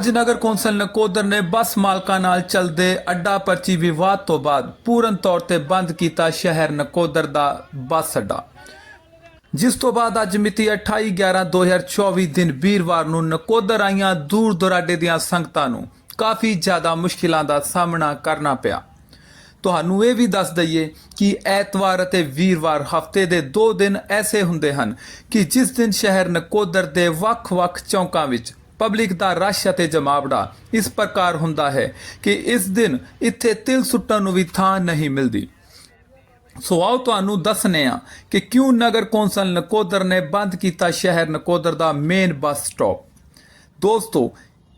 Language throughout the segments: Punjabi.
ਅੱਜ ਨਗਰ ਕੌਂਸਲ ਨਕੋਦਰ ਨੇ ਬੱਸ ਮਾਲਕਾਂ ਨਾਲ ਚੱਲਦੇ ਅੱਡਾ ਪਰਚੀ ਵਿਵਾਦ ਤੋਂ ਬਾਅਦ ਪੂਰਨ ਤੌਰ ਤੇ ਬੰਦ ਕੀਤਾ ਸ਼ਹਿਰ ਨਕੋਦਰ ਦਾ ਬੱਸ ਅੱਡਾ। ਜਿਸ ਤੋਂ ਬਾਅਦ ਅੱਜ ਮਿਤੀ 28/11/2024 ਦਿਨ ਵੀਰਵਾਰ ਨੂੰ ਨਕੋਦਰ ਆਈਆਂ ਦੂਰ ਦੁਰਾਡੇ ਦੀਆਂ ਸੰਗਤਾਂ ਨੂੰ ਕਾਫੀ ਜ਼ਿਆਦਾ ਮੁਸ਼ਕਿਲਾਂ ਦਾ ਸਾਹਮਣਾ ਕਰਨਾ ਪਿਆ। ਤੁਹਾਨੂੰ ਇਹ ਵੀ ਦੱਸ ਦਈਏ ਕਿ ਐਤਵਾਰ ਅਤੇ ਵੀਰਵਾਰ ਹਫ਼ਤੇ ਦੇ 2 ਦਿਨ ਐਸੇ ਹੁੰਦੇ ਹਨ ਕਿ ਜਿਸ ਦਿਨ ਸ਼ਹਿਰ ਨਕੋਦਰ ਦੇ ਵੱਖ-ਵੱਖ ਚੌਂਕਾਂ ਵਿੱਚ ਪਬਲਿਕ ਦਾ ਰਸ਼ ਅਤੇ ਜਮਾਵੜਾ ਇਸ ਪ੍ਰਕਾਰ ਹੁੰਦਾ ਹੈ ਕਿ ਇਸ ਦਿਨ ਇੱਥੇ ਤਿਲ ਸੁੱਟਣ ਨੂੰ ਵੀ ਥਾਂ ਨਹੀਂ ਮਿਲਦੀ। ਸੋ ਆਓ ਤੁਹਾਨੂੰ ਦੱਸਨੇ ਆ ਕਿ ਕਿਉਂ ਨਗਰ ਕੌਂਸਲ ਨਕੋਦਰ ਨੇ ਬੰਦ ਕੀਤਾ ਸ਼ਹਿਰ ਨਕੋਦਰ ਦਾ ਮੇਨ ਬੱਸ ਸਟਾਪ ਦੋਸਤੋ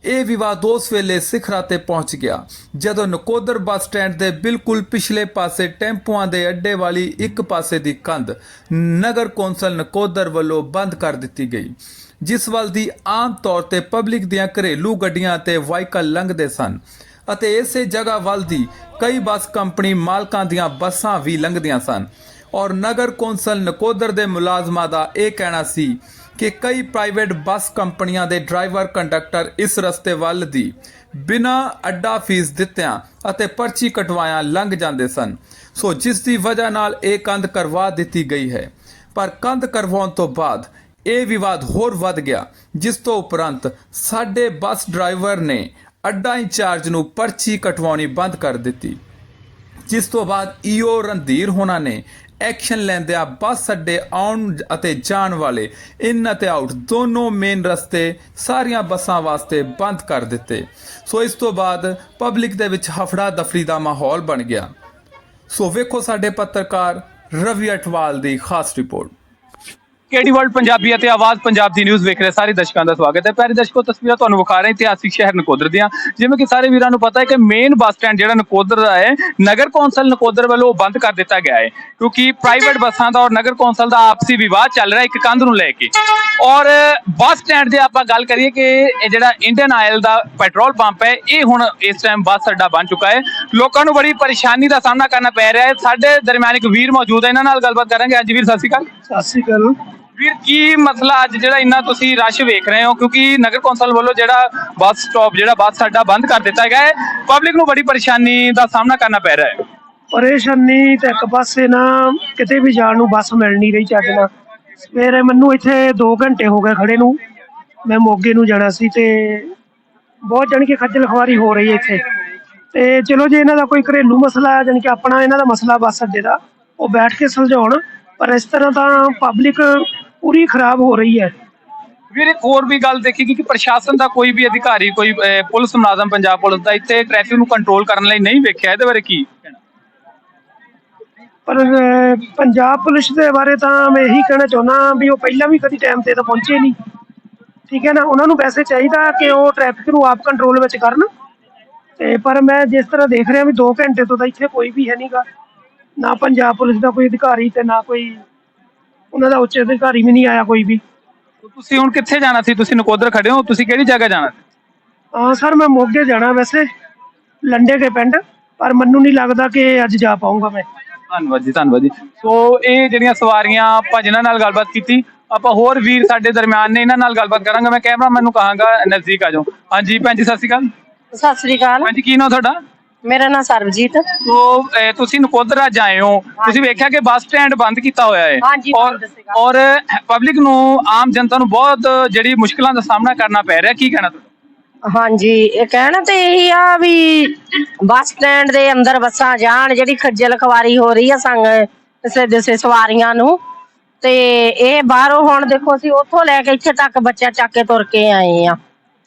ਇਹ ਵਿਵਾਦ ਉਸ ਵੇਲੇ ਸਿਖਰਾਂ ਤੇ ਪਹੁੰਚ ਗਿਆ, ਜਦੋਂ ਨਕੋਦਰ ਬੱਸ ਸਟੈਂਡ ਦੇ ਬਿਲਕੁਲ ਪਿਛਲੇ ਪਾਸੇ ਟੈਂਪੂਆਂ ਦੇ ਅੱਡੇ ਵਾਲੀ ਇੱਕ ਪਾਸੇ ਦੀ ਕੰਧ ਨਗਰ ਕੌਂਸਲ ਨਕੋਦਰ ਵੱਲੋਂ ਬੰਦ ਕਰ ਦਿੱਤੀ ਗਈ, ਜਿਸ ਵੱਲ ਦੀ ਆਮ ਤੌਰ ਤੇ ਪਬਲਿਕ ਦੀਆਂ ਘਰੇਲੂ ਗੱਡੀਆਂ ਤੇ ਵਾਹੀਕਲ ਲੰਘਦੇ ਸਨ ਅਤੇ ਇਸੇ ਜਗ੍ਹਾ ਵੱਲ ਦੀ ਕਈ ਬੱਸ ਕੰਪਨੀ ਮਾਲਕਾਂ ਦੀਆਂ ਬੱਸਾਂ ਵੀ ਲੰਘਦੀਆਂ ਸਨ ਔਰ ਨਗਰ ਕੌਂਸਲ ਨਕੋਦਰ ਦੇ ਮੁਲਾਜ਼ਮਾਂ ਦਾ ਇਹ ਕਹਿਣਾ ਸੀ ਕਿ ਕਈ ਪ੍ਰਾਈਵੇਟ ਬੱਸ ਕੰਪਨੀਆਂ ਦੇ ਡਰਾਈਵਰ ਕੰਡਕਟਰ ਇਸ ਰਸਤੇ ਵੱਲ ਦੀ ਬਿਨਾਂ ਅੱਡਾ ਫੀਸ ਦਿੱਤਿਆਂ ਅਤੇ ਪਰਚੀ ਕਟਵਾਇਆਂ ਲੰਘ ਜਾਂਦੇ ਸਨ। ਸੋ ਜਿਸ ਦੀ ਵਜ੍ਹਾ ਨਾਲ ਇਹ ਕੰਧ ਕਰਵਾ ਦਿੱਤੀ ਗਈ ਹੈ। ਪਰ ਕੰਧ ਕਰਵਾਉਣ ਤੋਂ ਬਾਅਦ ਇਹ ਵਿਵਾਦ ਹੋਰ ਵੱਧ ਗਿਆ, ਜਿਸ ਤੋਂ ਉਪਰੰਤ ਸਾਡੇ ਬੱਸ ਡਰਾਈਵਰ ਨੇ ਅੱਡਾ ਇੰਚਾਰਜ ਨੂੰ ਪਰਚੀ ਕਟਵਾਉਣੀ ਬੰਦ ਕਰ ਦਿੱਤੀ। ਜਿਸ ਤੋਂ ਬਾਅਦ ਈਓ ਰਣਧੀਰ ਹੋਣਾ ਨੇ ਐਕਸ਼ਨ ਲੈਂਦਿਆਂ ਬੱਸ ਅੱਡੇ ਆਉਣ ਅਤੇ ਜਾਣ ਵਾਲੇ ਇਨ ਅਤੇ ਆਊਟ ਦੋਨੋਂ ਮੇਨ ਰਸਤੇ ਸਾਰੀਆਂ ਬੱਸਾਂ ਵਾਸਤੇ ਬੰਦ ਕਰ ਦਿੱਤੇ। ਸੋ ਇਸ ਤੋਂ ਬਾਅਦ ਪਬਲਿਕ ਦੇ ਵਿੱਚ ਹਫੜਾ ਦਫੜੀ ਦਾ ਮਾਹੌਲ ਬਣ ਗਿਆ। ਸੋ ਵੇਖੋ ਸਾਡੇ ਪੱਤਰਕਾਰ ਰਵੀ ਅਟਵਾਲ ਦੀ ਖਾਸ ਰਿਪੋਰਟ। ਕੇਡੀ ਵਰਲਡ ਪੰਜਾਬੀ ਅਤੇ ਆਵਾਜ਼ ਪੰਜਾਬ ਦੀ ਨਿਊਜ਼ ਵੇਖ ਰਹੇ ਸਾਰੇ ਦਰਸ਼ਕਾਂ ਦਾ ਸਵਾਗਤ ਹੈ। ਪਿਆਰੇ ਦਰਸ਼ਕੋ, ਤਸਵੀਰਾਂ ਤੁਹਾਨੂੰ ਵਿਖਾ ਰਹੇ ਇਤਿਹਾਸਿਕ ਸ਼ਹਿਰ ਨਕੋਦਰ ਦੀਆਂ। ਜਿਵੇਂ ਕਿ ਸਾਰੇ ਵੀਰਾਂ ਨੂੰ ਪਤਾ ਹੈ ਕਿ ਮੇਨ ਬੱਸ ਸਟੈਂਡ ਜਿਹੜਾ ਨਕੋਦਰ ਦਾ ਹੈ, ਨਗਰ ਕੌਂਸਲ ਨਕੋਦਰ ਵੱਲੋਂ ਬੰਦ ਕਰ ਦਿੱਤਾ ਗਿਆ ਹੈ। ਕਿਉਂਕਿ ਪ੍ਰਾਈਵੇਟ ਬੱਸਾਂ ਦਾ ਔਰ ਨਗਰ ਕੌਂਸਲ ਦਾ ਆਪਸੀ ਵਿਵਾਦ ਚੱਲ ਰਿਹਾ ਇੱਕ ਕੰਧ ਨੂੰ ਲੈ ਕੇ। ਔਰ ਬੱਸ ਸਟੈਂਡ ਦੇ ਆਪਾਂ ਗੱਲ ਕਰੀਏ ਕਿ ਇਹ ਜਿਹੜਾ ਇੰਡੀਅਨ ਆਇਲ ਦਾ ਪੈਟਰੋਲ ਪੰਪ ਹੈ, ਇਹ ਹੁਣ ਇਸ ਟਾਈਮ ਬੱਸ ਅੱਡਾ ਬਣ ਚੁੱਕਾ ਹੈ। ਲੋਕਾਂ ਨੂੰ ਬੜੀ ਪਰੇਸ਼ਾਨੀ ਦਾ ਸਾਹਮਣਾ ਕਰਨਾ ਪੈ ਰਿਹਾ ਹੈ। ਸਾਡੇ ਦਰਮਿਆਨ ਇੱਕ ਵੀਰ ਮੌਜੂਦ ਹੈ, ਇਹਨਾਂ ਨਾਲ ਗੱਲਬਾਤ ਕਰਾਂਗੇ। ਅੱਜ ਵੀਰ, ਸਤਿ ਸ਼੍ਰੀ ਅਕਾਲ। ਸਤਿ ਸ਼੍ਰੀ ਅਕਾਲ। ਵੀਰ, ਕੀ ਮਸਲਾ ਅੱਜ ਜਿਹੜਾ ਇੰਨਾ ਤੁਸੀਂ ਰਸ਼ ਵੇਖ ਰਹੇ ਹੋ? ਕਿਉਂਕਿ ਨਗਰ ਕੌਂਸਲ ਵੱਲੋਂ ਜਿਹੜਾ ਬੱਸ ਸਟਾਪ ਜਿਹੜਾ ਬੱਸ ਅੱਡਾ ਬੰਦ ਕਰ ਦਿੱਤਾ ਗਿਆ ਹੈ। ਪਬਲਿਕ ਨੂੰ ਬੜੀ ਪਰੇਸ਼ਾਨੀ ਦਾ ਸਾਹਮਣਾ ਕਰਨਾ ਪੈ ਰਿਹਾ ਹੈ। ਪਰੇਸ਼ਾਨੀ ਤੇ ਇੱਕ ਪਾਸੇ ਨਾ ਕਿਤੇ ਵੀ ਜਾਣ ਨੂੰ ਬੱਸ ਮਿਲ ਨਹੀਂ ਰਹੀ ਚੱਜ ਨਾਲ। ਸਵੇਰੇ ਮੈਨੂੰ ਇੱਥੇ 2 ਘੰਟੇ ਹੋ ਗਏ ਖੜੇ ਨੂੰ। ਮੈਂ ਮੋਗੇ ਨੂੰ ਜਾਣਾ ਸੀ ਤੇ ਬਹੁਤ ਜਾਣੀ ਕਿ ਖੱਜਲ ਖਵਾਰੀ ਹੋ ਰਹੀ ਹੈ ਇੱਥੇ। ਤੇ ਚਲੋ ਜੇ ਇਹਨਾਂ ਦਾ ਕੋਈ ਘਰੇਲੂ ਮਸਲਾ ਹੈ, ਜਾਣੀ ਕਿ ਆਪਣਾ ਇਹਨਾਂ ਦਾ ਮਸਲਾ ਬੱਸ ਅੱਡੇ ਦਾ, ਉਹ ਬੈਠ ਕੇ ਸੁਲਝਾਉਣ। ਪਰ ਇਸ ਤਰ੍ਹਾਂ ਤਾਂ ਪਬਲਿਕ ਪੂਰੀ ਖਰਾਬ ਹੋ ਰਹੀ ਹੈ। ਵੀਰ ਇੱਕ ਹੋਰ ਵੀ ਗੱਲ ਦੇਖੀ ਕਿ ਪ੍ਰਸ਼ਾਸਨ ਦਾ ਕੋਈ ਵੀ ਅਧਿਕਾਰੀ ਕੋਈ ਅਹ, ਪੁਲਿਸ ਮੁਲਾਜ਼ਮ ਪੰਜਾਬ ਪੁਲਿਸ ਦਾ ਇੱਥੇ ਟ੍ਰੈਫਿਕ ਨੂੰ ਕੰਟਰੋਲ ਕਰਨ ਲਈ ਨਹੀਂ ਵੇਖਿਆ ਇਹਦੇ ਬਾਰੇ ਕੀ ਕਹਿਣਾ? ਪਰ ਅਹ, ਪੰਜਾਬ ਪੁਲਿਸ ਦੇ ਬਾਰੇ ਤਾਂ ਮੈਂ ਇਹੀ ਕਹਿਣਾ ਚਾਹੁੰਦਾ ਵੀ ਉਹ ਪਹਿਲਾਂ ਵੀ ਕਦੀ ਟਾਈਮ ਤੇ ਤਾਂ ਪਹੁੰਚੇ ਨਹੀਂ। ਠੀਕ ਹੈ ਨਾ? ਉਹਨਾਂ ਨੂੰ ਵੈਸੇ ਚਾਹੀਦਾ ਕਿ ਉਹ ਟ੍ਰੈਫਿਕ ਨੂੰ ਆਪ ਕੰਟਰੋਲ ਵਿੱਚ ਕਰਨ। ਤੇ ਪਰ ਮੈਂ ਜਿਸ ਤਰ੍ਹਾਂ ਦੇਖ ਰਿਹਾ ਵੀ 2 ਘੰਟੇ ਤੋਂ ਤਾਂ ਇੱਥੇ ਕੋਈ ਵੀ ਹੈ ਨਹੀਂਗਾ ਨਾ ਪੰਜਾਬ ਪੁਲਿਸ ਦਾ ਕੋਈ ਅਧਿਕਾਰੀ ਤੇ ਨਾ ਕੋਈ ਉਹਨਾਂ ਦਾ ਉੱਚ ਅਧਿਕਾਰੀ ਵੀ ਨਹੀਂ ਆਇਆ ਕੋਈ ਵੀ। ਤੁਸੀਂ ਹੁਣ ਕਿੱਥੇ ਜਾਣਾ ਸੀ? ਤੁਸੀਂ ਨਕੋਦਰ ਖੜੇ ਹੋ? ਤੁਸੀਂ ਕਿਹੜੀ ਜਗ੍ਹਾ ਜਾਣਾ ਸੀ? ਹਾਂ ਸਰ ਮੈਂ ਮੋਗੇ ਜਾਣਾ ਵੈਸੇ। ਲੰਡੇ ਕੇ ਪਿੰਡ। ਪਰ ਮੈਨੂੰ ਨਹੀਂ ਲੱਗਦਾ ਕਿ ਅੱਜ ਜਾ ਪਾਉਂਗਾ ਮੈਂ। ਧੰਨਵਾਦ ਜੀ ਧੰਨਵਾਦ ਜੀ। ਸੋ ਇਹ ਜਿਹੜੀਆਂ ਸਵਾਰੀਆਂ ਆਪਾਂ ਜਿਨ੍ਹਾਂ ਨਾਲ ਗੱਲਬਾਤ ਕੀਤੀ ਆਪਾਂ ਹੋਰ ਵੀਰ ਸਾਡੇ ਦਰਮਿਆਨ ਨੇ ਇਹਨਾਂ ਨਾਲ ਗੱਲਬਾਤ ਕਰਾਂਗਾ। ਮੈਂ ਕੈਮਰਾਮੈਨ ਨੂੰ ਕਹਾਂਗਾ ਨਜ਼ਦੀਕ ਆ ਜਾਓ। ਹਾਂਜੀ ਭੈਣ ਜੀ ਸਤਿ ਸ਼੍ਰੀ ਅਕਾਲ। ਸਤਿ ਸ੍ਰੀ ਅਕਾਲ। ਹਾਂਜੀ ਕੀ ਨਾਮ ਤੁਹਾਡਾ? ਮੇਰਾ ਨਾਮ ਸਰਬਜੀਤ। ਅਹ, ਤੁਸੀਂ ਨਕੋਦਰ ਅੱਜ ਆਏ ਹੋ। ਤੁਸੀਂ ਵੇਖਿਆ ਕਿ ਬੱਸ ਸਟੈਂਡ ਬੰਦ ਕੀਤਾ ਹੋਇਆ ਹੈ। ਹਾਂਜੀ, ਔਰ ਬੰਦ ਸੀਗਾ। ਔਰ ਪਬਲਿਕ ਨੂੰ ਆਮ ਜਨਤਾ ਨੂੰ ਬਹੁਤ ਜਿਹੜੀ ਮੁਸ਼ਕਲਾਂ ਦਾ ਸਾਹਮਣਾ ਕਰਨਾ ਪੈ ਰਿਹਾ। ਕੀ ਕਹਿਣਾ ਤੁਸੀਂ? ਹਾਂਜੀ ਇਹ ਕਹਿਣਾ ਤੇ ਇਹੀ ਆ ਵੀ ਬੱਸ ਸਟੈਂਡ ਦੇ ਅੰਦਰ ਬੱਸਾਂ ਜਾਣ ਜਿਹੜੀ ਖੱਜਲ ਖਵਾਰੀ ਹੋ ਰਹੀ ਆ ਸੰਗ ਕਿਸੇ ਦਿਸੇ ਸਵਾਰੀਆਂ ਨੂੰ। ਤੇ ਇਹ ਬਾਹਰੋਂ ਹੁਣ ਦੇਖੋ ਅਸੀਂ ਉੱਥੋਂ ਲੈ ਕੇ ਇੱਥੇ ਤੱਕ ਬੱਚਾ ਚੱਕ ਕੇ ਤੁਰ ਕੇ ਆਏ ਆ।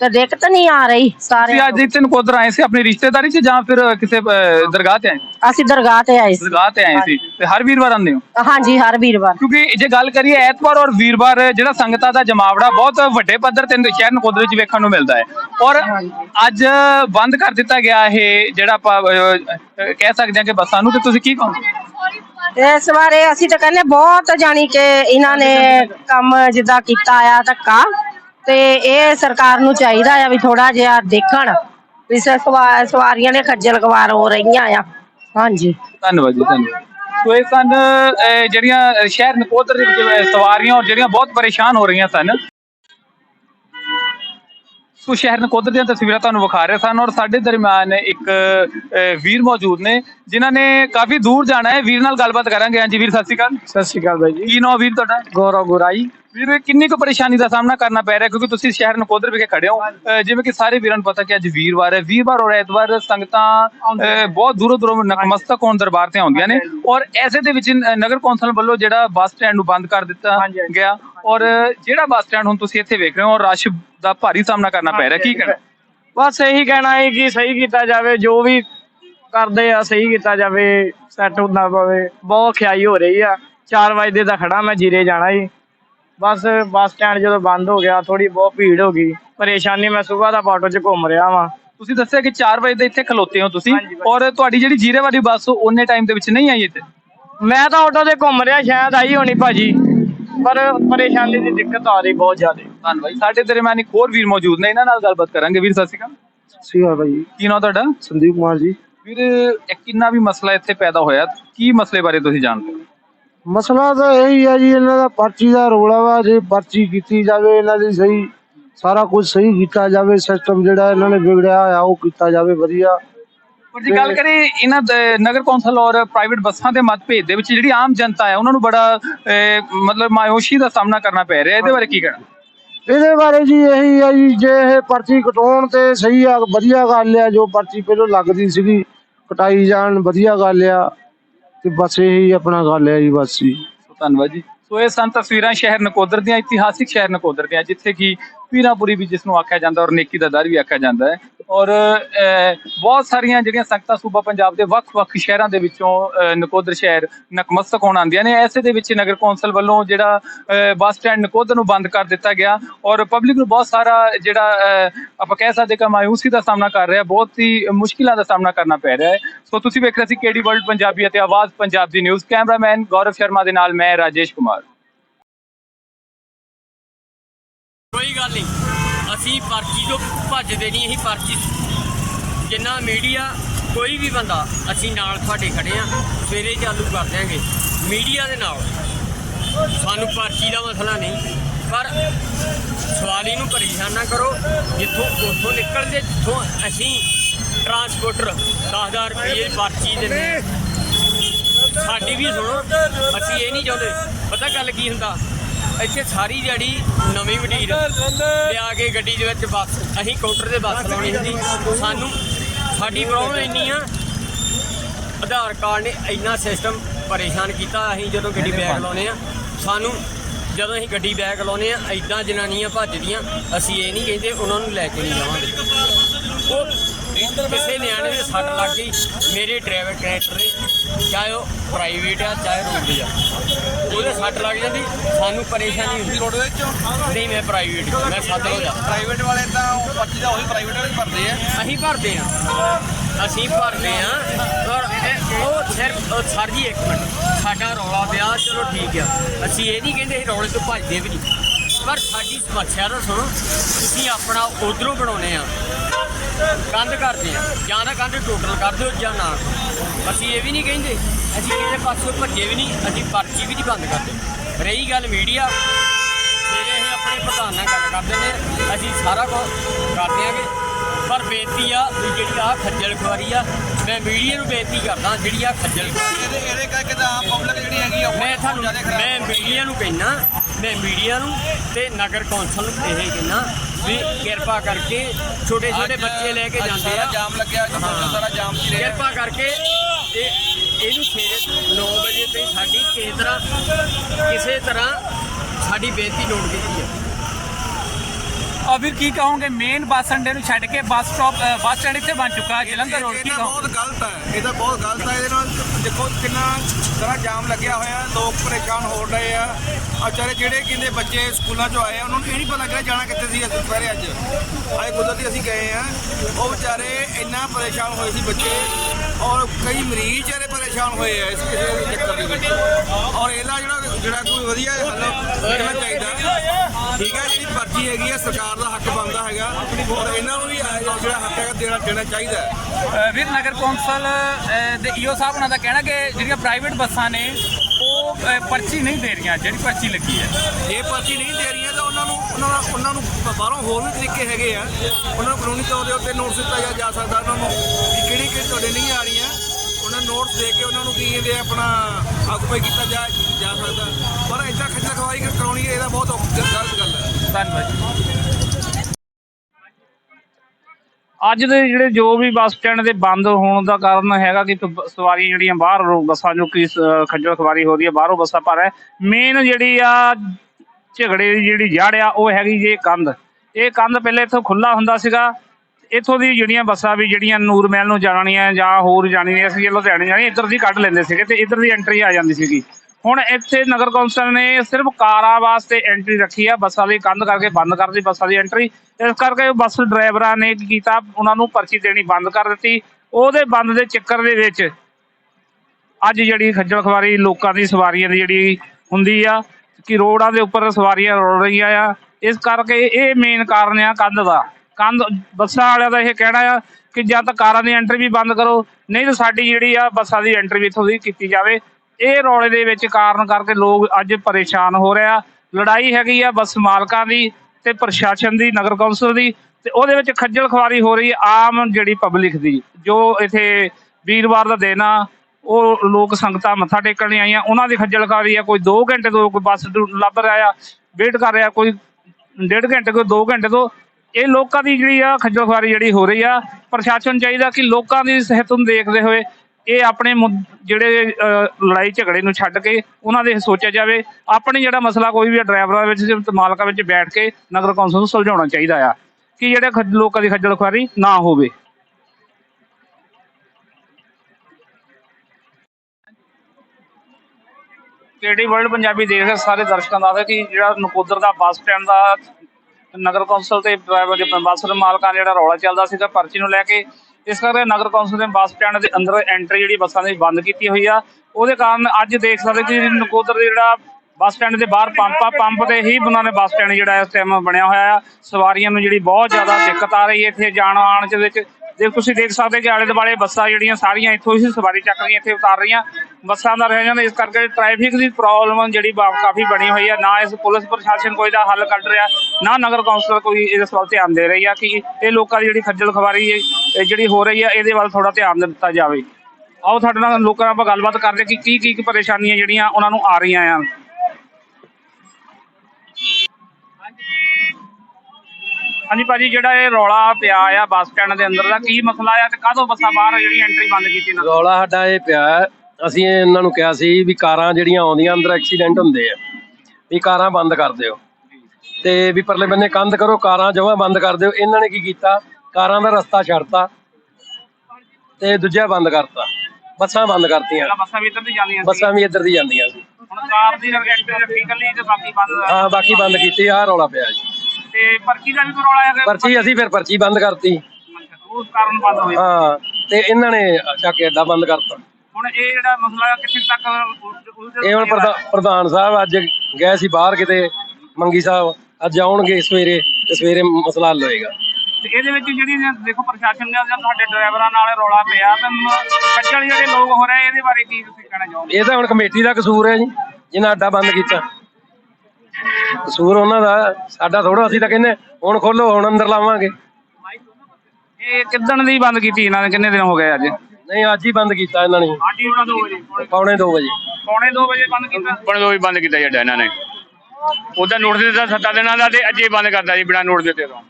ਤੇ ਦਿੱਕਤ ਨਹੀਂ ਆ ਰਹੀ ਸਾਰੇ ਤੁਸੀਂ ਅੱਜ ਇੱਥੇ ਨਕੋਦਰ ਆਏ ਸੀ ਆਪਣੀ ਰਿਸ਼ਤੇਦਾਰੀ 'ਚ ਜਾਂ ਫਿਰ ਕਿਸੇ ਅਹ, ਦਰਗਾਹ ਤੇ ਆਏ ਅਸੀਂ ਦਰਗਾਹ ਤੇ ਆਏ ਸੀ। ਦਰਗਾਹ ਤੇ ਆਏ ਸੀ। ਤੇ ਹਰ ਵੀਰਵਾਰ ਆਉਂਦੇ ਹੋ? ਹਾਂਜੀ ਹਰ ਵੀਰਵਾਰ। ਕਿਉਂਕਿ ਜੇ ਗੱਲ ਕਰੀਏ ਐਤਵਾਰ ਔਰ ਵੀਰਵਾਰ ਜਿਹੜਾ ਸੰਗਤਾਂ ਦਾ ਜਮਾਵੜਾ ਬਹੁਤ ਵੱਡੇ ਪੱਧਰ ਤੇ ਸ਼ਹਿਰ ਨਕੋਦਰ ਵਿੱਚ ਵੇਖਣ ਨੂੰ ਮਿਲਦਾ ਹੈ। ਔਰ ਅੱਜ ਬੰਦ ਕਰ ਦਿੱਤਾ ਗਿਆ ਇਹ ਜਿਹੜਾ ਆਪਾਂ ਅਹ, ਅਹ, ਕਹਿ ਸਕਦੇ ਹਾਂ ਕਿ ਬੱਸਾਂ ਨੂੰ। ਤੇ ਤੁਸੀਂ ਕੀ ਕਹੋਗੇ? ਇਸ ਬਾਰੇ ਅਸੀਂ ਤਾਂ ਕਹਿੰਦੇ ਬਹੁਤ ਜਾਣੀ ਕਿ ਇਹਨਾਂ ਨੇ ਕੰਮ ਜਿੱਦਾਂ ਕੀਤਾ ਆ ਧੱਕਾ। ਤੇ ਇਹ ਸਰਕਾਰ ਨੂੰ ਚਾਹੀਦਾ ਆ ਵੀ ਥੋੜਾ ਜਿਹਾ ਦੇਖਣ ਵੀ ਸਵਾ- ਸਵਾਰੀਆਂ ਨੇ ਖੱਜਲ ਖਵਾਰ ਹੋ ਰਹੀਆਂ ਆ। ਹਾਂਜੀ। ਧੰਨਵਾਦ ਜੀ ਧੰਨਵਾਦ। ਸੋ ਇਹ ਸਨ ਅਹ, ਜਿਹੜੀਆਂ ਅਹ, ਸ਼ਹਿਰ ਨਕੋਦਰ ਦੇ ਵਿੱਚ ਅਹ, ਸਵਾਰੀਆਂ ਔਰ ਜਿਹੜੀਆਂ ਬਹੁਤ ਪਰੇਸ਼ਾਨ ਹੋ ਰਹੀਆਂ ਸਨ। ਸੋ ਸ਼ਹਿਰ ਨਕੋਦਰ ਦੀਆਂ ਤਸਵੀਰਾਂ ਤੁਹਾਨੂੰ ਵਿਖਾ ਰਹੇ ਸਨ ਔਰ ਸਾਡੇ ਦਰਮਿਆਨ ਇੱਕ ਅਹ, ਵੀਰ ਮੌਜੂਦ ਨੇ ਜਿਨ੍ਹਾਂ ਨੇ ਕਾਫੀ ਦੂਰ ਜਾਣਾ ਹੈ। ਵੀਰ ਨਾਲ ਗੱਲਬਾਤ ਕਰਾਂਗੇ। ਹਾਂਜੀ ਵੀਰ ਸਤਿ ਸ਼੍ਰੀ ਅਕਾਲ। ਸਤਿ ਸ਼੍ਰੀ ਅਕਾਲ ਬਾਈ ਜੀ। ਕੀ ਨਾਮ ਵੀਰ ਤੁਹਾਡਾ? ਗੌਰਵ ਗੁਰਾਈ। ਵੀਰ ਕਿੰਨੀ ਕੁ ਪਰੇਸ਼ਾਨੀ ਦਾ ਸਾਹਮਣਾ ਕਰਨਾ ਪੈ ਰਿਹਾ ਕਿਉਂਕਿ ਤੁਸੀਂ ਸ਼ਹਿਰ ਨਕੋਦਰ ਵਿਖੇ ਖੜੇ ਹੋ। ਜਿਵੇਂ ਕਿ ਸਾਰੇ ਵੀਰਾਂ ਨੂੰ ਪਤਾ ਕਿ ਅੱਜ ਵੀਰਵਾਰ ਹੈ। ਵੀਰਵਾਰ ਔਰ ਐਤਵਾਰ ਸੰਗਤਾਂ ਬਹੁਤ ਦੂਰੋਂ ਦੂਰੋਂ ਨਕਮਸਤਕ ਹੋਣ ਦਰਬਾਰ ਤੇ ਆਉਂਦੀਆਂ ਨੇ। ਔਰ ਐਸੇ ਦੇ ਵਿੱਚ ਨ- ਨਗਰ ਕੌਂਸਲ ਵੱਲੋਂ ਜਿਹੜਾ ਬੱਸ ਸਟੈਂਡ ਨੂੰ ਬੰਦ ਕਰ ਦਿੱਤਾ ਹਾਂਜੀ, ਹਾਂਜੀ। ਗਿਆ। ਔਰ ਜਿਹੜਾ ਬੱਸ ਸਟੈਂਡ ਹੁਣ ਤੁਸੀਂ ਇੱਥੇ ਵੇਖ ਰਹੇ ਹੋ ਰਸ਼ ਦਾ ਭਾਰੀ ਸਾਹਮਣਾ ਕਰਨਾ ਪੈ ਰਿਹਾ। ਕੀ ਕਹਿਣਾ? ਬਸ ਇਹੀ ਕਹਿਣਾ ਹੈ ਕਿ ਸਹੀ ਕੀਤਾ ਜਾਵੇ ਜੋ ਵੀ ਕਰਦੇ ਆ ਸਹੀ ਕੀਤਾ ਜਾਵੇ ਸੈੱਟ ਹੁੰਦਾ ਪਵੇ। ਬਹੁਤ ਖਿਆਈ ਹੋ ਰਹੀ ਆ। 4 ਵਜੇ ਦਾ ਖੜਾ ਮੈਂ ਜੀਰੇ ਜਾਣਾ ਜੀ। ਬਸ ਬੱਸ ਸਟੈਂਡ ਜਦੋਂ ਬੰਦ ਹੋ ਗਿਆ ਥੋੜੀ ਬਹੁਤ ਭੀੜ ਹੋ ਗਈ। ਪਰੇਸ਼ਾਨੀ ਮੈਂ ਸਵੇਰ ਦਾ ਆਟੋ 'ਚ ਘੁੰਮ ਰਿਹਾ ਵਾਂ। ਤੁਸੀਂ ਦੱਸਿਆ ਕਿ 4 ਵਜੇ ਦੇ ਇੱਥੇ ਖਲੋਤੇ ਹੋ ਤੁਸੀਂ। ਹਾਂਜੀ, ਬਸ। ਔਰ ਤੁਹਾਡੀ ਜਿਹੜੀ ਜੀਰੇ ਵਾਲੀ ਬੱਸ ਉਹਨੇ ਟਾਈਮ ਦੇ ਵਿੱਚ ਨਹੀਂ ਆਈ ਇੱਥੇ? ਮੈਂ ਤਾਂ ਆਟੋ 'ਤੇ ਘੁੰਮ ਰਿਹਾ ਸ਼ਾਇਦ ਆਈ ਹੋਣੀ ਭਾਜੀ। ਪਰ ਪਰੇਸ਼ਾਨੀ ਦੀ ਦਿੱਕਤ ਆ ਰਹੀ ਬਹੁਤ ਜ਼ਿਆਦਾ। ਧੰਨਵਾਦ। ਸਾਡੇ ਦਰਮਿਆਨ ਇੱਕ ਹੋਰ ਵੀਰ ਮੌਜੂਦ ਨੇ ਇਹਨਾਂ ਨਾਲ ਗੱਲਬਾਤ ਕਰਾਂਗੇ। ਵੀਰ ਸਤਿ ਸ਼੍ਰੀ ਅਕਾਲ। ਸ੍ਰੀ ਅਕਾਲ ਬਾਈ ਕੀ ਨਾਮ ਤੁਹਾਡਾ? ਸੰਦੀਪ ਕੁਮਾਰ ਜੀ। ਵੀਰ ਇਹ ਕਿੰਨਾ ਵੀ ਮਸਲਾ ਇੱਥੇ ਪੈਦਾ ਹੋਇਆ ਕੀ ਮਸਲੇ ਬਾਰੇ ਤੁਸੀਂ ਜਾਣਦੇ ਹੋ? ਮਸਲਾ ਤਾਂ ਇਹੀ ਹੈ ਜੀ ਇਹਨਾਂ ਦਾ ਪਰਚੀ ਦਾ ਰੋਲਾ ਵਾ ਜੇ ਪਰਚੀ ਕੀਤੀ ਜਾਵੇ ਇਹਨਾਂ ਦੀ ਸਹੀ ਸਾਰਾ ਕੁਝ ਸਹੀ ਕੀਤਾ ਜਾਵੇ ਸਿਸਟਮ ਜਿਹੜਾ ਇਹਨਾਂ ਨੇ ਵਿਗੜਿਆ ਹੋਇਆ ਉਹ ਕੀਤਾ ਜਾਵੇ ਵਧੀਆ। ਪਰ ਜੇ ਗੱਲ ਕਰੀਏ ਇਹਨਾਂ ਨਗਰ ਕੌਂਸਲ ਔਰ ਪ੍ਰਾਈਵੇਟ ਬੱਸਾਂ ਦੇ ਮਤਭੇਦ ਦੇ ਵਿੱਚ ਜਿਹੜੀ ਆਮ ਜਨਤਾ ਹੈ ਉਹਨਾਂ ਨੂੰ ਬੜਾ ਮਤਲਬ ਮਾਇੂਸ਼ੀ ਦਾ ਸਾਹਮਣਾ ਕਰਨਾ ਪੈ ਰਿਹਾ। ਇਹਦੇ ਬਾਰੇ ਕੀ ਕਹਿਣਾ? ਇਹਦੇ ਬਾਰੇ ਜੀ ਇਹੀ ਹੈ ਜੀ ਜੇ ਇਹ ਪਰਚੀ ਕਟਾਉਣ ਤੇ ਸਹੀ ਆ ਵਧੀਆ ਗੱਲ ਆ ਜੋ ਪਰਚੀ ਪਹਿਲਾਂ ਲੱਗਦੀ ਸੀਗੀ ਕਟਾਈ ਜਾਣ ਵਧੀਆ ਗੱਲ ਆ। ਤੇ ਬਸ ਇਹੀ ਆਪਣਾ ਗੱਲ ਹੈ ਜੀ, ਬਸ ਜੀ। ਸੋ ਧੰਨਵਾਦ ਜੀ। ਸੋ ਇਹ ਸਨ ਤਸਵੀਰਾਂ ਸ਼ਹਿਰ ਨਕੋਦਰ ਦੀਆਂ, ਇਤਿਹਾਸਿਕ ਸ਼ਹਿਰ ਨਕੋਦਰ ਦੀਆਂ, ਜਿੱਥੇ ਕਿ ਪੀਰਾਪੁਰੀ ਵੀ ਜਿਸ ਨੂੰ ਆਖਿਆ ਜਾਂਦਾ ਔਰ ਨੇਕੀ ਦਾ ਦਰ ਵੀ ਆਖਿਆ ਜਾਂਦਾ ਹੈ। ਔਰ ਬਹੁਤ ਸਾਰੀਆਂ ਜਿਹੜੀਆਂ ਸੰਗਤਾਂ ਸੂਬਾ ਪੰਜਾਬ ਦੇ ਵੱਖ-ਵੱਖ ਸ਼ਹਿਰਾਂ ਦੇ ਵਿੱਚੋਂ ਨਕੋਦਰ ਸ਼ਹਿਰ ਨਕਮਸਤਕ ਹੋਣ ਆਉਂਦੀਆਂ ਨੇ। ਐਸੇ ਦੇ ਵਿੱਚ ਨਗਰ ਕੌਂਸਲ ਵੱਲੋਂ ਜਿਹੜਾ ਬੱਸ ਸਟੈਂਡ ਨਕੋਦਰ ਨੂੰ ਬੰਦ ਕਰ ਦਿੱਤਾ ਗਿਆ ਔਰ ਪਬਲਿਕ ਨੂੰ ਬਹੁਤ ਸਾਰਾ ਜਿਹੜਾ ਆਪਾਂ ਕਹਿ ਸਕਦੇ ਕਿ ਮਾਇੂਸੀ ਦਾ ਸਾਹਮਣਾ ਕਰ ਰਿਹਾ, ਬਹੁਤ ਹੀ ਮੁਸ਼ਕਿਲਾਂ ਦਾ ਸਾਹਮਣਾ ਕਰਨਾ ਪੈ ਰਿਹਾ ਹੈ। ਸੋ ਤੁਸੀਂ ਵੇਖ ਰਹੇ ਸੀ ਕੇਡੀ ਵਰਲਡ ਪੰਜਾਬੀ ਅਤੇ ਆਵਾਜ਼ ਪੰਜਾਬ ਦੀ ਨਿਊਜ਼ ਕੈਮਰਾਮੈਨ ਗੌਰਵ ਸ਼ਰਮਾ ਦੇ ਨਾਲ ਮੈਂ ਰਾਜੇਸ਼ ਕੁਮਾਰ। ਕੋਈ ਗੱਲ ਨਹੀਂ। ਅਸੀਂ ਪਰਚੀ ਤੋਂ ਭੱਜਦੇ ਨਹੀਂ, ਅਸੀਂ ਪਰਚੀ ਜਿੰਨਾ ਮੀਡੀਆ ਕੋਈ ਵੀ ਬੰਦਾ, ਅਸੀਂ ਨਾਲ ਤੁਹਾਡੇ ਖੜੇ ਆ ਸਵੇਰੇ ਚਾਲੂ ਕਰ ਦਿਆਂਗੇ, ਮੀਡੀਆ ਦੇ ਨਾਲ। ਸਾਨੂੰ ਪਰਚੀ ਦਾ ਮਸਲਾ ਨਹੀਂ, ਪਰ ਸਵਾਲੀ ਨੂੰ ਪਰੇਸ਼ਾਨ ਨਾ ਕਰੋ, ਜਿੱਥੋਂ ਉੱਥੋਂ ਨਿਕਲਦੇ ਜਿੱਥੋਂ ਅਸੀਂ ਟਰਾਂਸਪੋਰਟਰ 10000 ਰੁਪਏ ਪਰਚੀ ਦਿੰਦੇ ਸਾਡੀ ਵੀ ਸੁਣੋ, ਅਸੀਂ ਇਹ ਨਹੀਂ ਚਾਹੁੰਦੇ, ਪਤਾ ਗੱਲ ਕੀ ਹੁੰਦਾ? ਇੱਥੇ ਸਾਰੀ ਦਿਹਾੜੀ ਨਵੀਂ ਮਟੀਰ ਲਿਆ ਕੇ ਗੱਡੀ ਦੇ ਵਿੱਚ ਬੱਸ ਅਸੀਂ ਕਾਊਂਟਰ ਤੇ ਬੱਸ ਲਾਉਣੀ ਹੁੰਦੀ ਸਾਨੂੰ ਸਾਡੀ ਪ੍ਰੋਬਲਮ ਇੰਨੀ ਆ ਆਧਾਰ ਕਾਰਡ ਨੇ ਇੰਨਾ ਸਿਸਟਮ ਪਰੇਸ਼ਾਨ ਕੀਤਾ ਅਸੀਂ ਜਦੋਂ ਗੱਡੀ ਬੈਗ ਲਾਉਨੇ ਆ ਸਾਨੂੰ ਜਦੋਂ ਅਸੀਂ ਗੱਡੀ ਬੈਗ ਲਾਉਨੇ ਆ ਐਦਾਂ ਜਨਾਨੀਆਂ ਭੱਜਦੀਆਂ ਅਸੀਂ ਇਹ ਨਹੀਂ ਕਹਿੰਦੇ ਉਹਨਾਂ ਨੂੰ ਲੈ ਕੇ ਨਹੀਂ ਜਾਵਾਂਗੇ। ਉਹ ਕਿਸੇ ਨਿਆਣੇ ਦੇ ਸੱਟ ਲੱਗ ਗਈ ਮੇਰੇ ਡਰਾਈਵਰ ਕਨੈਕਟਰ ਦੇ ਚਾਹੇ ਉਹ ਪ੍ਰਾਈਵੇਟ ਆ ਚਾਹੇ ਰੋਡ ਆ। ਉਹਦੇ ਸੱਟ ਲੱਗ ਜਾਂਦੀ ਸਾਨੂੰ ਪਰੇਸ਼ਾਨੀ ਹੁੰਦੀ। ਰੋਡ ਵਿੱਚ? ਨਹੀਂ ਮੈਂ ਪ੍ਰਾਈਵੇਟ ਮੈਂ ਸੱਤ ਹੋ ਜਾ ਪ੍ਰਾਈਵੇਟ ਵਾਲੇ ਤਾਂ ਉਹ ਪਰਚੀ ਦਾ ਉਹੀ ਪ੍ਰਾਈਵੇਟ ਵਾਲੇ ਭਰਦੇ ਆ। ਅਸੀਂ ਭਰਦੇ ਆ। ਅਸੀਂ ਭਰਦੇ ਆ ਔਰ ਇਹ- ਉਹ ਸਿਰਫ ਸਰ ਜੀ ਇੱਕ ਮਿੰਟ। ਸਾਡਾ ਰੌਲਾ ਪਿਆ ਚਲੋ ਠੀਕ ਆ। ਅਸੀਂ ਇਹ ਨਹੀਂ ਕਹਿੰਦੇ ਅਸੀਂ ਰੌਲੇ ਤੋਂ ਭੱਜਦੇ ਵੀ ਨਹੀਂ। ਪਰ ਸਾਡੀ ਸਮੱਸਿਆ ਤਾਂ ਸੁਣੋ ਤੁਸੀਂ ਆਪਣਾ ਉਧਰੋਂ ਬਣਾਉਨੇ ਆ। ਕੰਧ ਕਰਦੇ ਆ ਜਾਂ ਤਾਂ ਕੰਧ ਟੋਟਲ ਕਰ ਦਿਓ ਜਾਂ ਨਾ। ਅਸੀਂ ਇਹ ਵੀ ਨਹੀਂ ਕਹਿੰਦੇ ਅਸੀਂ ਕਿਸੇ ਪਾਸੋਂ ਭੱਜੇ ਵੀ ਨਹੀਂ ਅਸੀਂ ਪਰਚੀ ਵੀ ਨਹੀਂ ਬੰਦ ਕਰਦੇ। ਰਹੀ ਗੱਲ ਮੀਡੀਆ ਸਵੇਰੇ ਅਸੀਂ ਆਪਣੇ ਪ੍ਰਧਾਨ ਨਾਲ ਗੱਲ ਕਰ ਦਿੰਦੇ ਹਾਂ ਅਸੀਂ ਸਾਰਾ ਕੁਝ ਕਰ ਦਿਆਂਗੇ। ਪਰ ਬੇਨਤੀ ਆ ਵੀ ਜਿਹੜੀ ਆ ਖੱਜਲ ਖੁਆਰੀ ਆ ਮੈਂ ਮੀਡੀਆ ਨੂੰ ਬੇਨਤੀ ਕਰਦਾ ਜਿਹੜੀ ਆ ਖੱਜਲ ਖੁਆਰੀ ਇਹਦੇ ਇਹਦੇ ਕਰਕੇ ਤਾਂ ਆਮ ਪਬਲਿਕ ਜਿਹੜੀ ਹੈਗੀ ਆ ਮੈਂ ਤੁਹਾਨੂੰ ਮੈਂ ਮੀਡੀਆ ਨੂੰ ਕਹਿਣਾ ਮੈਂ ਮੀਡੀਆ ਨੂੰ ਤੇ ਨਗਰ ਕੌਂਸਲ ਨੂੰ ਇਹ ਕਹਿਣਾ ਵੀ ਕਿਰਪਾ ਕਰਕੇ ਛੋਟੇ ਛੋਟੇ ਬੱਚੇ ਲੈ ਕੇ ਜਾਂਦੇ ਆ। ਜਾਮ ਲੱਗਿਆ। ਸਾਰਾ ਜਾਮ ਰਿਹਾ ਕਿਰਪਾ ਕਰਕੇ ਇਹ ਇਹਨੂੰ ਸਵੇਰੇ 9 ਵਜੇ ਤਾਈਂ ਸਾਡੀ ਕਿਸੇ ਤਰ੍ਹਾਂ ਕਿਸੇ ਤਰ੍ਹਾਂ ਸਾਡੀ ਬੇਨਤੀ ਨੋਟ ਕੀਤੀ ਹੈ। ਔਰ ਫਿਰ ਕੀ ਕਹੋਗੇ? ਮੇਨ ਬੱਸ ਅੱਡੇ ਨੂੰ ਛੱਡ ਕੇ ਬੱਸ ਸਟਾਪ ਬੱਸ ਸਟੈਂਡ ਇੱਥੇ ਬਣ ਚੁੱਕਾ ਹੈ। ਜਲੰਧਰ ਰੋਡ ਕੀ ਤਾਂ ਕਹੋ ਬਹੁਤ ਗਲਤ ਹੈ। ਇਹ ਤਾਂ ਬਹੁਤ ਗਲਤ ਹੈ। ਇਹਦੇ ਨਾਲ ਦੇਖੋ ਕਿੰਨਾ ਸਾਰਾ ਜਾਮ ਲੱਗਿਆ ਹੋਇਆ ਲੋਕ ਪਰੇਸ਼ਾਨ ਹੋ ਰਹੇ ਆ। ਅਚਾਰੇ ਜਿਹੜੇ ਕਿੰਦੇ ਬੱਚੇ ਸਕੂਲਾਂ ਚੋਂ ਆਏ ਆ ਉਹਨਾਂ ਨੂੰ ਇਹ ਨਹੀਂ ਪਤਾ ਕਿ ਜਾਣਾ ਕਿੱਥੇ ਸੀ ਅਸੀਂ ਦੁਪਹਿਰੇ ਅੱਜ। ਆਏ ਕੁਦਰਤੀ ਅਸੀਂ ਗਏ ਆ। ਉਹ ਵਿਚਾਰੇ ਇੰਨਾ ਪਰੇਸ਼ਾਨ ਹੋਏ ਸੀ ਬੱਚੇ। ਔਰ ਕਈ ਮਰੀਜ਼ ਜਿਹੜੇ ਪਰੇਸ਼ਾਨ ਹੋਏ ਆ ਇਸ ਕਿਸੇ ਵੀ ਚੱਕਰ ਦੇ ਵਿੱਚ। ਔਰ ਇਹਦਾ ਜਿਹੜਾ ਜਿਹੜਾ ਕੋਈ ਵਧੀਆ ਹੱਲ ਕਰਨਾ ਚਾਹੀਦਾ। ਠੀਕ ਹੈ ਜਿਹੜੀ ਪਰਚੀ ਹੈਗੀ ਆ ਸਰਕਾਰ ਦਾ ਹੱਕ ਬਣਦਾ ਹੈਗਾ। ਔਰ ਇਹਨਾਂ ਨੂੰ ਵੀ ਜਿਹੜਾ ਹੱਕ ਹੈਗਾ ਦੇਣਾ ਦੇਣਾ ਚਾਹੀਦਾ ਹੈ। ਵੀਰ ਨਗਰ ਕੌਂਸਲ ਅ, ਦੇ ਈਓ ਸਾਹਿਬ ਉਹਨਾਂ ਦਾ ਕਹਿਣਾ ਕਿ ਜਿਹੜੀਆਂ ਪ੍ਰਾਈਵੇਟ ਬੱਸਾਂ ਨੇ ਉਹ ਅ, ਪਰਚੀ ਨਹੀਂ ਦੇ ਰਹੀਆਂ ਜਿਹੜੀ ਪਰਚੀ ਲੱਗੀ ਹੈ। ਇਹ ਪਰਚੀ ਨਹੀਂ ਦੇ ਰਹੀਆਂ ਤਾਂ ਉਹਨਾਂ ਨੂੰ ਉਹਨਾਂ ਦਾ ਉਹਨਾਂ ਨੂੰ ਬਾਹਰੋਂ ਹੋਰ ਵੀ ਤਰੀਕੇ ਹੈਗੇ ਆ। ਉਹਨਾਂ ਨੂੰ ਕਾਨੂੰਨੀ ਤੌਰ ਦੇ ਉੱਤੇ ਨੋਟਿਸ ਦਿੱਤਾ ਜਾ- ਜਾ ਸਕਦਾ ਉਹਨਾਂ ਨੂੰ ਕਿ ਕਿਹੜੀ ਕਿਹੜੀ ਤੁਹਾਡੇ ਨਹੀਂ ਆ ਰਹੀਆਂ। ਉਹਨਾਂ ਨੋਟਿਸ ਦੇ ਕੇ ਉਹਨਾਂ ਨੂੰ ਕੀ ਇਹਦੇ ਆਪਣਾ ਆਕੂਪਾਈ ਕੀਤਾ ਜਾ ਜਾ ਸਕਦਾ। ਪਰ ਇੱਦਾਂ ਖੱਜਲ ਖਵਾਈ ਕਰਾਉਣੀ ਇਹਦਾ ਬਹੁਤ ਔਖ- ਗਲਤ ਗੱਲ ਹੈ। ਧੰਨਵਾਦ ਜੀ। ਅੱਜ ਦੇ ਜਿਹੜੇ ਜੋ ਵੀ ਬੱਸ ਸਟੈਂਡ ਦੇ ਬੰਦ ਹੋਣ ਦਾ ਕਾਰਨ ਹੈਗਾ ਕਿ ਪ- ਸਵਾਰੀ ਜਿਹੜੀਆਂ ਬਾਹਰ ਬੱਸਾਂ ਜੋ ਕਿ ਖੱਜਲ ਖਵਾਰੀ ਹੋ ਰਹੀ ਹੈ ਬਾਹਰੋਂ ਬੱਸਾਂ ਭਰ ਹੈ ਮੇਨ ਜਿਹੜੀ ਆ ਝਗੜੇ ਦੀ ਜਿਹੜੀ ਜੜ ਆ, ਉਹ ਹੈਗੀ ਜੇ ਕੰਧ। ਇਹ ਕੰਧ ਪਹਿਲੇ ਇੱਥੋਂ ਖੁੱਲਾ ਹੁੰਦਾ ਸੀਗਾ। ਇੱਥੋਂ ਦੀ ਜਿਹੜੀਆਂ ਬੱਸਾਂ ਵੀ ਜਿਹੜੀਆਂ ਨੂਰ ਮਹਿਲ ਨੂੰ ਜਾਣੀਆਂ ਜਾਂ ਹੋਰ ਜਾਣੀਆਂ ਸੀ, ਲੁਧਿਆਣੇ ਜਾਣੀ ਇੱਧਰ ਦੀ ਕੱਢ ਲੈਂਦੇ ਸੀਗੇ ਤੇ ਇੱਧਰ ਦੀ ਐਂਟਰੀ ਆ ਜਾਂਦੀ ਸੀਗੀ। ਹੁਣ ਇੱਥੇ ਨਗਰ ਕੌਂਸਲ ਨੇ ਸਿਰਫ ਕਾਰਾਂ ਵਾਸਤੇ ਐਂਟਰੀ ਰੱਖੀ ਆ, ਬੱਸਾਂ ਦੀ ਕੰਧ ਕਰਕੇ ਬੰਦ ਕਰਤੀ ਬੱਸਾਂ ਦੀ ਐਂਟਰੀ ਇਸ ਕਰਕੇ ਬੱਸ ਡਰਾਈਵਰਾਂ ਨੇ ਕੀ ਕੀਤਾ, ਉਹਨਾਂ ਨੂੰ ਪਰਚੀ ਦੇਣੀ ਬੰਦ ਕਰ ਦਿੱਤੀ। ਉਹਦੇ ਬੰਦ ਦੇ ਚੱਕਰ ਦੇ ਵਿੱਚ ਅੱਜ ਜਿਹੜੀ ਖੱਜਲ ਖਵਾਰੀ ਲੋਕਾਂ ਦੀ ਸਵਾਰੀਆਂ ਦੀ ਜਿਹੜੀ ਹੁੰਦੀ ਆ, ਕਿ ਰੋਡਾਂ ਦੇ ਉੱਪਰ ਸਵਾਰੀਆਂ ਰੁਲ ਰਹੀਆਂ ਆ। ਇਸ ਕਰਕੇ ਇਹ ਮੇਨ ਕਾਰਨ ਆ ਕੰਧ ਦਾ। ਕੰਧ, ਬੱਸਾਂ ਵਾਲਿਆਂ ਦਾ ਇਹ ਕਹਿਣਾ ਆ ਕਿ ਜਾਂ ਤਾਂ ਕਾਰਾਂ ਦੀ ਐਂਟਰੀ ਵੀ ਬੰਦ ਕਰੋ, ਨਹੀਂ ਤਾਂ ਸਾਡੀ ਜਿਹੜੀ ਆ ਬੱਸਾਂ ਦੀ ਐਂਟਰੀ ਵੀ ਇੱਥੋਂ ਦੀ ਕੀਤੀ ਜਾਵੇ। ਇਹ ਰੌਲੇ ਦੇ ਵਿੱਚ ਕਾਰਨ ਕਰਕੇ ਲੋਕ ਅੱਜ ਪਰੇਸ਼ਾਨ ਹੋ ਰਹੇ ਆ। ਲੜਾਈ ਹੈਗੀ ਆ ਬੱਸ ਮਾਲਕਾਂ ਦੀ ਤੇ ਪ੍ਰਸ਼ਾਸਨ ਦੀ, ਨਗਰ ਕੌਂਸਲ ਦੀ ਤੇ ਉਹਦੇ ਵਿੱਚ ਖੱਜਲ ਖਵਾਰੀ ਹੋ ਰਹੀ ਆਮ ਜਿਹੜੀ ਪਬਲਿਕ ਦੀ, ਜੋ ਇੱਥੇ ਵੀਰਵਾਰ ਦਾ ਦਿਨ ਆ, ਉਹ ਲੋਕ ਸੰਗਤਾਂ ਮੱਥਾ ਟੇਕਣ ਲਈ ਆਈਆਂ। ਉਹਨਾਂ ਦੀ ਖੱਜਲ ਖਵਾਰੀ ਆ, ਕੋਈ 2 ਘੰਟੇ ਤੋਂ ਕੋਈ ਬੱਸ ਨੂੰ ਲੱਭ ਰਿਹਾ ਆ, ਵੇਟ ਕਰ ਰਿਹਾ ਕੋਈ ਡੇਢ ਘੰਟੇ ਕੋਈ 2 ਘੰਟੇ ਤੋਂ। ਇਹ ਲੋਕਾਂ ਦੀ ਜਿਹੜੀ ਆ ਖੱਜਲ ਖਵਾਰੀ ਜਿਹੜੀ ਹੋ ਰਹੀ ਆ, ਪ੍ਰਸ਼ਾਸਨ ਚਾਹੀਦਾ ਕਿ ਲੋਕਾਂ ਦੀ ਸਿਹਤ ਨੂੰ ਦੇਖਦੇ ਹੋਏ ਇਹ ਆਪਣੇ ਮੁੱਦ- ਜਿਹੜੇ ਲੜਾਈ ਝਗੜੇ ਨੂੰ ਛੱਡ ਕੇ ਉਹਨਾਂ ਦੇ ਸੋਚਿਆ ਜਾਵੇ, ਆਪਣੀ ਜਿਹੜਾ ਮਸਲਾ ਕੋਈ ਵੀ ਡਰਾਈਵਰਾਂ ਵਿੱਚ ਮਾਲਕਾਂ ਵਿੱਚ ਬੈਠ ਕੇ ਨਗਰ ਕੌਂਸਲ ਨੂੰ ਸੁਲਝਾਉਣਾ ਚਾਹੀਦਾ ਆ, ਕਿ ਜਿਹੜੇ ਲੋਕਾਂ ਦੀ ਖੱਜਲ ਖੁਆਰੀ ਨਾ ਹੋਵੇ। ਕੇਡੀ ਵਰਲਡ ਪੰਜਾਬੀ ਦੇਖ ਰਹੇ ਸਾਰੇ ਦਰਸ਼ਕਾਂ ਦਾ, ਕਿ ਜਿਹੜਾ ਨਕੋਦਰ ਦਾ ਬੱਸ ਸਟੈਂਡ ਦਾ ਨਗਰ ਕੌਂਸਲ ਤੇ ਦੇ ਬੱਸ ਮਾਲਕਾਂ ਦਾ ਜਿਹੜਾ ਰੌਲਾ ਚੱਲਦਾ ਸੀਗਾ, ਪਰਚੀ ਨੂੰ ਲੈ ਕੇ ਇਸ ਕਰਕੇ ਨਗਰ ਕੌਂਸਲ ਨੇ ਬੱਸ ਸਟੈਂਡ ਦੇ ਅੰਦਰ ਐਂਟਰੀ ਜਿਹੜੀ ਬੱਸਾਂ ਦੀ ਬੰਦ ਕੀਤੀ ਹੋਈ ਆ। ਉਹਦੇ ਕਾਰਨ ਅੱਜ ਦੇਖ ਸਕਦੇ ਕਿ ਨਕੋਦਰ ਦੇ ਜਿਹੜਾ ਬੱਸ ਸਟੈਂਡ ਦੇ ਬਾਹਰ ਪੰਪ ਆ, ਪੰਪ ਤੇ ਹੀ ਉਹਨਾਂ ਨੇ ਬੱਸ ਸਟੈਂਡ ਜਿਹੜਾ ਇਸ ਟਾਈਮ ਬਣਿਆ ਹੋਇਆ ਆ। ਸਵਾਰੀਆਂ ਨੂੰ ਜਿਹੜੀ ਬਹੁਤ ਜ਼ਿਆਦਾ ਦਿੱਕਤ ਆ ਰਹੀ ਹੈ ਇੱਥੇ ਜਾਣ ਆਉਣ ਦੇ ਵਿੱਚ। ਜੇ ਤੁਸੀਂ ਦੇਖ ਸਕਦੇ ਕਿ ਆਲੇ ਦੁਆਲੇ ਬੱਸਾਂ ਜਿਹੜੀਆਂ ਸਾਰੀਆਂ ਇੱਥੋਂ ਹੀ ਸਵਾਰੀ ਚੱਕ ਰਹੀਆਂ, ਇੱਥੇ ਉਤਾਰ ਰਹੀਆਂ, ਬੱਸਾਂ ਦਾ ਰਹਿ ਜਾਂਦਾ। ਇਸ ਕਰਕੇ ਟ੍ਰੈਫਿਕ ਦੀ ਪ੍ਰੋਬਲਮ ਜਿਹੜੀ ਕਾਫੀ ਬਣੀ ਹੋਈ ਹੈ। ਨਾ ਇਸ ਪੁਲਿਸ ਪ੍ਰਸ਼ਾਸਨ ਕੋਈ ਦਾ ਹੱਲ ਕੱਢ ਰਿਹਾ, ਨਾ ਨਗਰ ਕੌਂਸਲ ਕੋਈ ਇਸ ਵੱਲ ਧਿਆਨ ਦੇ ਰਹੀ ਆ ਕਿ ਇਹ ਲੋਕਾਂ ਦੀ ਜਿਹੜੀ ਖੱਜਲ ਖਵਾਰੀ ਜਿਹੜੀ ਹੋ ਰਹੀ ਆ ਇਹਦੇ ਵੱਲ ਥੋੜਾ ਧਿਆਨ ਦਿੱਤਾ ਜਾਵੇ। ਆਓ ਤੁਹਾਡੇ ਨਾਲ ਲੋਕਾਂ ਨਾਲ ਆਪਾਂ ਗੱਲਬਾਤ ਕਰਦੇ ਕਿ ਕੀ ਕੀ ਕੀ ਪਰੇਸ਼ਾਨੀਆਂ ਜਿਹੜੀਆਂ ਉਹਨਾਂ ਨੂੰ ਆ ਰਹੀਆਂ ਆ। ਹਾਂਜੀ ਭਾਜੀ ਜਿਹੜਾ ਇਹ ਰੌਲਾ ਪਿਆ ਆ ਬੱਸ ਸਟੈਂਡ ਦੇ ਅੰਦਰ ਦਾ ਕੀ ਮਸਲਾ ਆ ਤੇ ਕਾਹਦੋਂ ਬੱਸਾਂ ਬਾਹਰ ਜਿਹੜੀ ਐਂਟਰੀ ਬੰਦ ਕੀਤੀ ਨਾ? ਰੌਲਾ ਸਾਡਾ ਇਹ ਪਿਆ ਹੈ, ਅਸੀਂ ਇਹਨਾਂ ਨੂੰ ਕਿਹਾ ਸੀ ਵੀ ਕਾਰਾਂ ਜਿਹੜੀਆਂ ਆਉਂਦੀਆਂ ਅੰਦਰ ਐਕਸੀਡੈਂਟ ਹੁੰਦੇ ਆ ਵੀ ਕਾਰਾਂ ਬੰਦ ਕਰ ਦਿਓ। ਤੇ ਵੀ ਪਰਲੇ ਬੰਨੇ ਕੰਧ ਕਰੋ ਕਾਰਾਂ ਜਮਾਂ ਬੰਦ ਕਰ ਦਿਓ। ਇਹਨਾਂ ਨੇ ਕੀ ਕੀਤਾ? ਕਾਰਾਂ ਦਾ ਰਸਤਾ ਛੱਡਤਾ ਤੇ ਦੂਜਾ ਬੰਦ ਕਰਤਾ। ਬੱਸਾਂ ਬੰਦ ਕਰਤੀਆਂ। ਪਹਿਲਾਂ ਬੱਸਾਂ ਵੀ ਇੱਧਰ ਦੀ ਜਾਂਦੀਆਂ ਸੀ। ਬੱਸਾਂ ਵੀ ਇੱਧਰ ਦੀ ਜਾਂਦੀਆਂ ਸੀ। ਹੁਣ ਕਾਰ ਦੀ ਐਂਟਰੀ ਰੱਖੀ ਕੱਲੀ ਤੇ ਬਾਕੀ ਬੰਦ ਆ। ਹਾਂ ਬਾਕੀ ਬੰਦ ਕੀਤੀ ਆਹ ਰੌਲਾ ਪਿਆ ਜੀ। ਤੇ ਪਰਚੀ ਦਾ ਵੀ ਕੋਈ ਰੌਲਾ ਪਰਚੀ ਅਸੀਂ ਫਿਰ ਪਰਚੀ ਬੰਦ ਕਰਤੀ। ਉਸ ਕਾਰਨ ਬੰਦ ਹੋਈ ਹਾਂ ਤੇ ਇਹਨਾਂ ਨੇ ਚੱਕ ਕੇ ਅੱਡਾ ਬੰਦ ਕਰਤਾ। ਹੁਣ ਇਹ ਜਿਹੜਾ ਮਸਲਾ ਕਿੱਥੇ ਤੱਕ ਇਹ ਹੁਣ ਪ੍ਰਧਾ- ਪ੍ਰਧਾਨ ਸਾਹਿਬ ਅੱਜ ਗਏ ਸੀ ਬਾਹਰ ਕਿਤੇ ਮੰਗੀ ਸਾਹਿਬ ਅੱਜ ਆਉਣਗੇ ਸਵੇਰੇ ਤੇ ਸਵੇਰੇ ਮਸਲਾ ਹੱਲ ਹੋਏਗਾ। ਤੇ ਇਹਦੇ ਵਿੱਚ ਜਿਹੜੀ ਦੇਖੋ ਪ੍ਰਸ਼ਾਸਨ ਨੇ ਜਾਂ ਸਾਡੇ ਡਰਾਈਵਰਾਂ ਨਾਲ ਰੌਲਾ ਪਿਆ ਤੇ ਕੱਜਲ ਜਿਹੜੇ ਲੋਕ ਹੋ ਰਹੇ ਇਹਦੇ ਬਾਰੇ ਕੀ ਤੁਸੀਂ ਕਹਿਣਾ ਚਾਹੋਗੇ? ਇਹ ਤਾਂ ਹੁਣ ਕਮੇਟੀ ਦਾ ਕਸੂਰ ਹੈ ਜੀ ਜਿਹਨਾਂ ਅੱਡਾ ਬੰਦ ਕੀਤਾ। ਕਸੂਰ ਉਹਨਾਂ ਦਾ ਸਾਡਾ ਥੋੜਾ ਅਸੀਂ ਤਾਂ ਕਹਿੰਦੇ ਹੁਣ ਖੋਲੋ ਹੁਣ ਅੰਦਰ ਲਾਵਾਂਗੇ। ਇਹ ਕਿੱਦਣ ਦੀ ਬੰਦ ਕੀਤੀ ਇਹਨਾਂ ਨੇ? ਕਿੰਨੇ ਦਿਨ ਹੋ ਗਏ ਅੱਜ? ਨਹੀਂ ਅੱਜ ਹੀ ਬੰਦ ਕੀਤਾ ਇਹਨਾਂ ਨੇ। ਅੱਜ ਹੀ ਉਹਨਾਂ 2 ਵਜੇ ਪੌਣੇ 2 ਵਜੇ। ਪੌਣੇ 2 ਵਜੇ ਬੰਦ ਕੀਤਾ? ਬਣ ਦੋ ਵੀ ਬੰਦ ਕੀਤਾ ਜਿਹੜਾ ਇਹਨਾਂ ਨੇ। ਉਹਦਾ ਨੋਟਿਸ ਦਿੱਤਾ ਸੱਤਾ ਦਿਨਾਂ ਦਾ ਤੇ ਅੱਜੇ ਬੰਦ ਕਰਦਾ ਜੀ ਬਿਨਾਂ ਨੋਟਿਸ ਦਿੱਤੇ ਤੋਂ।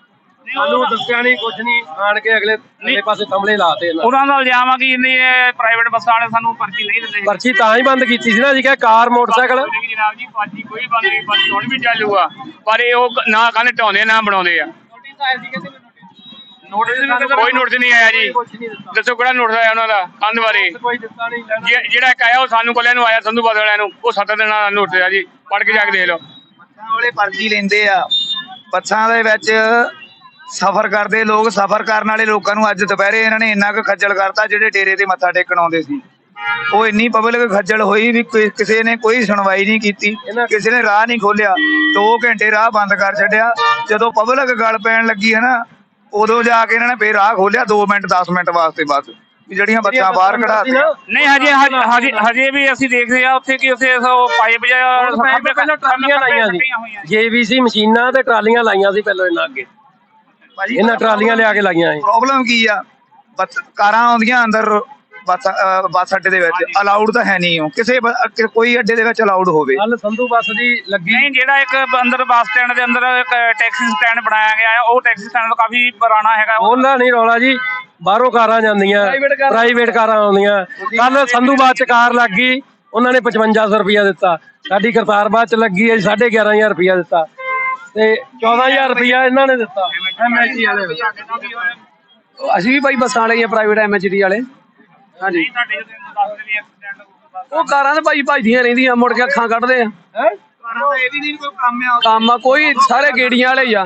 ਸਾਨੂੰ ਦੱਸਿਆ ਨਹੀਂ ਕੁਝ ਨਹੀਂ ਆਣ ਕੇ ਅਗਲੇ ਅਗਲੇ ਪਾਸੇ ਥੰਬਲੇ ਲਾਤੇ ਇਹਨਾਂ ਉਹਨਾਂ ਦਾ ਇਲਜ਼ਾਮ ਆ ਕਿ ਇਹਨੇ ਪ੍ਰਾਈਵੇਟ ਬੱਸਾਂ ਵਾਲੇ ਸਾਨੂੰ ਪਰਚੀ ਨਹੀਂ ਦਿੰਦੇ। ਪਰਚੀ ਤਾਂ ਹੀ ਬੰਦ ਕੀਤੀ ਸੀ ਨਾ ਜੀ ਕਿ ਕਾਰ ਮੋਟਰਸਾਈਕਲ? ਜਨਾਬ ਜੀ ਕੋਈ ਬੰਦ ਨਹੀਂ ਪਾਰਟੀ ਹੁਣ ਵੀ ਚੱਲੂਗਾ ਪਰ ਇਹ ਉਹ ਨਾ ਕੰਨ ਢਾਉਂਦੇ ਨਾ ਬਣਾਉਂਦੇ ਆ। ਨੋਟਿਸ ਕੋਈ ਨੋਟਿਸ ਨਹੀਂ ਆਇਆ ਜੀ ਦੱਸੋ ਕਿਹੜਾ ਨੋਟਿਸ ਆਇਆ ਉਹਨਾਂ ਦਾ ਕੰਧ ਬਾਰੇ? ਕੋਈ ਦਿੱਤਾ ਨਹੀਂ ਜੇ- ਜਿਹੜਾ ਇੱਕ ਆਇਆ ਉਹ ਸਾਨੂੰ ਕੋਲਿਆਂ ਨੂੰ ਆਇਆ ਸੰਧੂ ਬਾਦਲ ਵਾਲਿਆਂ ਨੂੰ। ਉਹ ਸੱਤ ਦਿਨਾਂ ਦਾ ਨੋਟਿਸ ਆ ਜੀ ਪੜ੍ਹ ਕੇ ਜਾ ਕੇ ਦੇਖ ਲਓ। ਵਾਲੇ ਪਰਚੀ ਲੈਂਦੇ ਆ। ਬੱਸਾਂ ਦੇ ਵਿੱਚ ਸਫ਼ਰ ਕਰਦੇ ਲੋਕ ਸਫ਼ਰ ਕਰਨ ਵਾਲੇ ਲੋਕਾਂ ਨੂੰ ਅੱਜ ਦੁਪਹਿਰੇ ਇਹਨਾਂ ਨੇ ਇੰਨਾ ਕੁ ਖੱਜਲ ਕਰਤਾ ਜਿਹੜੇ ਡੇਰੇ ਤੇ ਮੱਥਾ ਟੇਕਣ ਆਉਂਦੇ ਸੀ। ਉਹ ਇੰਨੀ ਪਬਲਿਕ ਖੱਜਲ ਹੋਈ ਵੀ ਕੋਈ- ਕਿਸੇ ਨੇ ਕੋਈ ਸੁਣਵਾਈ ਨਹੀਂ ਕੀਤੀ ਕਿਸੇ ਨੇ ਰਾਹ ਨਹੀਂ ਖੋਲਿਆ 2 ਘੰਟੇ ਰਾਹ ਬੰਦ ਕਰ ਛੱਡਿਆ। ਜਦੋਂ ਪਬਲਿਕ ਗੱਲ ਪੈਣ ਲੱਗੀ ਹੈ ਨਾ ਉਦੋਂ ਜਾ ਕੇ ਇਹਨਾਂ ਨੇ ਫੇਰ ਰਾਹ ਖੋਲਿਆ 2 ਮਿੰਟ 10 ਮਿੰਟ ਵਾਸਤੇ ਬਸ। ਵੀ ਜਿਹੜੀਆਂ ਬੱਸਾਂ ਬਾਹਰ ਕਢਾਤੀਆਂ ਨਹੀਂ ਹਜੇ ਹਜੇ- ਹਜੇ ਹਜੇ ਵੀ ਅਸੀਂ ਦੇਖਦੇ ਆ ਉੱਥੇ ਕਿ ਉੱਥੇ ਉਹ ਪਾਈਪ ਜਿਹਾ ਪਹਿਲਾਂ ਪਹਿਲਾਂ ਟਰਾਲੀਆਂ ਲਾਈਆਂ ਸੀ। ਜੇਬੀਸੀ ਮਸ਼ੀਨਾਂ ਤੇ ਟਰਾਲੀਆਂ ਲਾਈਆਂ ਸੀ ਪਹਿਲਾਂ ਇਹਨਾਂ ਅੱਗੇ। ਭਾਜੀ ਇਹਨਾਂ ਟਰਾਲੀਆਂ ਲਿਆ ਕੇ ਲਾਈਆਂ ਸੀ ਪ੍ਰੋਬਲਮ ਕੀ ਆ? ਬੱਸ ਕਾਰਾਂ ਆਉਂਦੀਆਂ ਅੰਦਰ ਬੱਸ ਅਹ ਬੱਸ ਅੱਡੇ ਦੇ ਵਿੱਚ। ਅਲਾਉਡ ਤਾਂ ਹੈ ਨਹੀਂ ਉਹ। ਕਿਸੇ ਬ- ਕਿ- ਕੋਈ ਅੱਡੇ ਦੇ ਵਿੱਚ ਅਲਾਉਡ ਹੋਵੇ। ਕੱਲ ਸੰਧੂ ਬੱਸ ਦੀ ਲੱਗੀ। ਨਹੀਂ ਜਿਹੜਾ ਇੱਕ ਅੰਦਰ ਬੱਸ ਸਟੈਂਡ ਦੇ ਅੰਦਰ ਇੱਕ ਟੈਕਸੀ ਸਟੈਂਡ ਬਣਾਇਆ ਗਿਆ ਹੈ ਉਹ ਟੈਕਸੀ ਸਟੈਂਡ ਕਾਫੀ ਪੁਰਾਣਾ ਹੈਗਾ। ਉਹ ਉਹਨਾਂ ਨਹੀਂ ਰੌਲਾ ਜੀ। ਬਾਹਰੋਂ ਕਾਰਾਂ ਜਾਂਦੀਆਂ ਪ੍ਰਾਈਵੇਟ ਕਾਰਾਂ ਆਉਂਦੀਆਂ। ਕੱਲ ਸੰਧੂ ਬਾਦ ਚ ਕਾਰ ਲੱਗ ਗਈ ਉਹਨਾਂ ਨੇ 5500 ਰੁਪਇਆ ਦਿੱਤਾ। ਸਾਡੀ ਕਰਤਾਰ ਬਾਦ ਚ ਲੱਗੀ ਹੈ 11500 ਰੁਪਇਆ ਦਿੱਤਾ। ਤੇ 14000 ਰੁਪਇਆ ਇਹਨਾਂ ਨੇ ਦਿੱਤਾ। ਐਮਐਚਜੀ ਵਾਲੇ ਅਸੀਂ ਵੀ ਬਾਈ ਬੱਸਾਂ ਵਾਲੇ ਆ ਪ੍ਰਾਈਵੇਟ ਐਮਐਚਡੀ ਵਾਲੇ। ਹਾਂਜੀ। ਤੁਹਾਡੇ ਐਕਸੀਡੈਂਟ ਉਹ ਕਾਰਾਂ ਤੇ ਭਾਈ ਭਜਦੀਆਂ ਰਹਿੰਦੀਆਂ ਮੁੜ ਕੇ ਅੱਖਾਂ ਕੱਢਦੇ ਆ। ਕਾਰਾਂ ਦਾ ਇਹ ਵੀ ਨਹੀਂ ਕੋਈ ਕੰਮ ਆ। ਕੰਮ ਆ ਕੋਈ ਸਾਰੇ ਗੇੜੀਆਂ ਵਾਲੇ ਹੀ ਆ।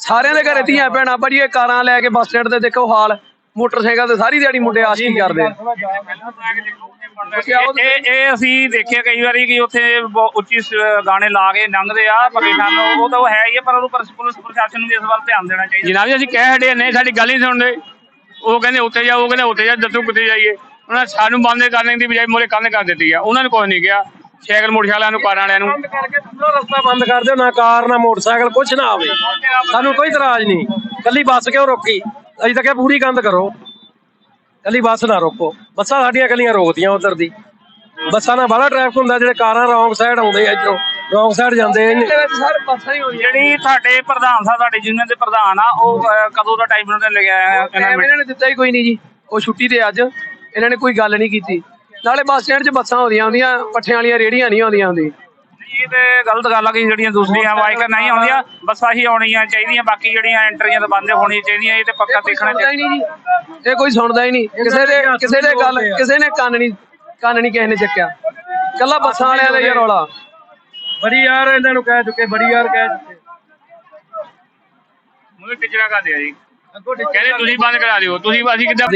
ਸਾਰਿਆਂ ਦੇ ਘਰੇ ਧੀਆਂ ਭੈਣਾਂ ਭਾਜੀ ਇਹ ਕਾਰਾਂ ਲੈ ਕੇ ਬੱਸ ਸਟੈਂਡ ਤੇ ਦੇਖੋ ਹਾਲ। ਮੋਟਰਸਾਈਕਲ ਤੇ ਸਾਰੀ ਦਿਹਾੜੀ ਮੁੰਡੇ ਆਸ਼ਕੀ ਕਰਦੇ ਆ। ਇਹ- ਇਹ ਅਸੀਂ ਦੇਖਿਆ ਕਈ ਵਾਰੀ ਕਿ ਉੱਥੇ ਉੱਚੀ ਸ- ਗਾਣੇ ਲਾ ਕੇ ਲੰਘਦੇ ਆ ਭਗੇ ਸਾਨੂੰ ਉਹ ਤਾਂ ਉਹ ਹੈ ਹੀ ਆ ਪਰ ਉਹਨੂੰ ਪੁਲਿਸ ਪ੍ਰਸ਼ਾਸਨ ਨੂੰ ਵੀ ਇਸ ਵੱਲ ਧਿਆਨ ਦੇਣਾ ਚਾਹੀਦਾ। ਜਨਾਬ ਜੀ ਅਸੀਂ ਕਹਿ ਹਟੇ ਨਹੀਂ ਸਾਡੀ ਗੱਲ ਨਹੀਂ ਸੁਣਦੇ। ਉਹ ਕਹਿੰਦੇ ਉੱਥੇ ਜਾਓ ਉਹ ਕਹਿੰਦੇ ਉੱਥੇ ਜਾ ਦੱਸੋ ਕਿੱਥੇ ਜਾਈਏ। ਉਹਨਾਂ ਨੇ ਸਾਨੂੰ ਬੰਦ ਕਰਨ ਦੀ ਬਜਾਏ ਮੋਰੇ ਕੰਨ ਕਰ ਦਿੱਤੀ ਆ। ਉਹਨਾਂ ਨੇ ਕੁਝ ਨਹੀਂ ਕਿਹਾ। ਸਾਈਕਲ ਮੋਟਰਸਾਈਕਲ ਵਾਲਿਆਂ ਨੂੰ ਕਾਰਾਂ ਵਾਲਿਆਂ ਨੂੰ। ਕਰਕੇ ਪੂਰਾ ਰਸਤਾ ਬੰਦ ਕਰ ਦਿਓ ਨਾ ਕਾਰ ਨਾ ਮੋਟਰਸਾਈਕਲ ਕੁਝ ਨਾ ਆਵੇ ਸਾਨੂੰ ਕੋਈ ਇਤਰਾਜ਼ ਨਹੀਂ। ਕੱਲੀ ਬੱਸ ਕਿਉਂ ਰੋਕੀ? ਅਸੀਂ ਤਾਂ ਕਿਹਾ ਪੂਰੀ ਕੰਧ ਕਰੋ। ਕੱਲੀ ਬੱਸ ਨਾ ਰੋਕੋ। ਬੱਸਾਂ ਸਾਡੀਆਂ ਕੱਲੀਆਂ ਰੋਕਦੀਆਂ ਉਧਰ ਦੀ। ਬੱਸਾਂ ਨਾਲ ਬੜਾ ਟ੍ਰੈਫਿਕ ਹੁੰਦਾ ਜਿਹੜੇ ਕਾਰਾਂ ਰੌਂਗ ਸਾਈਡ ਆਉਂਦੇ ਆ ਇੱਧਰੋਂ ਰੌਂਗ ਸਾਈਡ ਜਾਂਦੇ ਆ। ਇਹਦੇ ਵਿੱਚ ਸਾਰੇ ਬੱਸਾਂ ਹੀ ਹੋਣੀਆਂ ਜਿਹੜੀ ਤੁਹਾਡੇ ਪ੍ਰਧਾਨ ਸਾਹਿਬ ਤੁਹਾਡੇ ਯੂਨੀਅਨ ਦੇ ਪ੍ਰਧਾਨ ਆ ਉਹ ਅਹ, ਕਦੋਂ ਦਾ ਟਾਈਮ ਉਹਨਾਂ ਨੇ ਲਿਆ ਹੈ? ਇਹਨਾਂ ਇਹਨਾਂ ਨੇ ਦਿੱਤਾ ਹੀ ਕੋਈ ਨਹੀਂ ਜੀ। ਉਹ ਛੁੱਟੀ ਤੇ ਅੱਜ ਇਹਨਾਂ ਨੇ ਕੋਈ ਗੱਲ ਨਹੀਂ ਕੀਤੀ। ਨਾਲੇ ਬੱਸ ਸਟੈਂਡ 'ਚ ਬੱਸਾਂ ਆਉਂਦੀਆਂ ਹੁੰਦੀਆਂ ਪੱਠਿਆਂ ਵਾਲੀਆਂ ਰੇੜੀਆਂ ਨਹੀਂ ਆਉਂਦੀਆਂ ਹੁੰਦੀਆਂ। ਇਹ ਤੇ ਗਲਤ ਗੱਲ ਆ ਕਿ ਜਿਹੜੀਆਂ ਦੂਸਰੀਆਂ ਬਾਈਕਾਂ ਨਹੀਂ ਆਉਂਦੀਆਂ ਬੱਸਾਂ ਹੀ ਆਉਣੀਆਂ ਚਾਹੀਦੀਆਂ ਬਾਕੀ ਜਿਹੜੀਆਂ ਐਂਟਰੀਆਂ ਤਾਂ ਬੰਦ ਹੋਣੀਆਂ ਚਾਹੀਦੀਆਂ ਇਹ ਤੇ ਪੱਕਾ ਦੇਖਣਾ ਚਾਹੀਦਾ। ਇਹ ਕੋਈ ਸੁਣਦਾ ਹੀ ਨਹੀਂ। ਕਿਸੇ ਦੇ ਕਿਸੇ ਦੇ ਗੱਲ ਕਿਸੇ ਨੇ ਕੰਨ ਨਹੀਂ ਕੰਨ ਨਹੀਂ ਕਿਸੇ ਨੇ ਚੱਕਿਆ। ਕੱਲਾ ਬੱਸਾਂ ਵਾਲਿਆਂ ਦਾ ਹੀ ਆ ਰੌਲਾ। ਬੜੀ ਯਾਰ ਇਹਨਾਂ ਨੂੰ ਕਹਿ ਚੁੱਕੇ ਬੜੀ ਯਾਰ ਕਹਿ ਚੁੱਕੇ। ਮੁਝੇ ਟਿਚਰਾ ਕਰ ਦਿਆ ਜੀ? ਕਹਿੰਦੇ ਤੁਸੀਂ ਬੰਦ ਕਰਾ ਦਿਓ ਤੁਸੀਂ ਅਸੀਂ ਕਿੱਦਾਂ